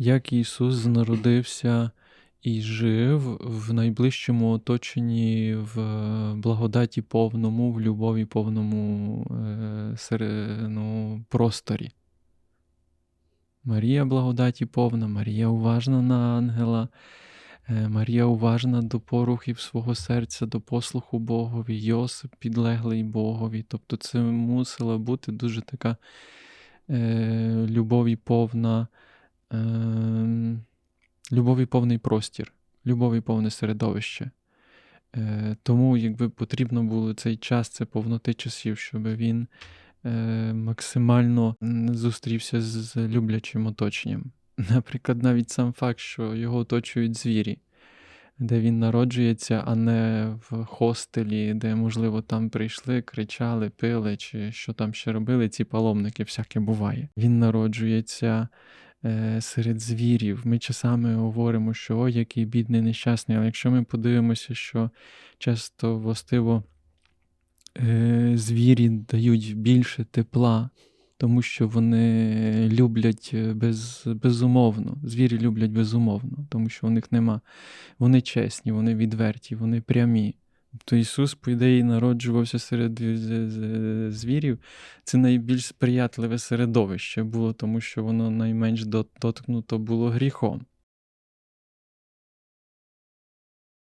як Ісус народився і жив в найближчому оточенні, в благодаті повному, в любові повному е, ну, просторі. Марія благодаті повна, Марія уважна на ангела, е, Марія уважна до порухів свого серця, до послуху Богові, Йосип підлеглий Богові. Тобто це мусила бути дуже така е, любові повна, е, любові повний простір, любові повне середовище. Е, тому якби потрібно було цей час, це повноти часів, щоб він е, максимально зустрівся з, люблячим оточенням. Наприклад, навіть сам факт, що його оточують звірі, де він народжується, а не в хостелі, де, можливо, там прийшли, кричали, пили, чи що там ще робили, ці паломники, всяке буває. Він народжується серед звірів. Ми часами говоримо, що ой, який бідний, нещасний. Але якщо ми подивимося, що часто властиво е, звірі дають більше тепла, тому що вони люблять е, без, безумовно. Звірі люблять безумовно, тому що у них нема. Вони чесні, вони відверті, вони прямі. Тобто Ісус, по ідеї, народжувався серед з- звірів. Це найбільш сприятливе середовище було, тому що воно найменш дот- доткнуто було гріхом.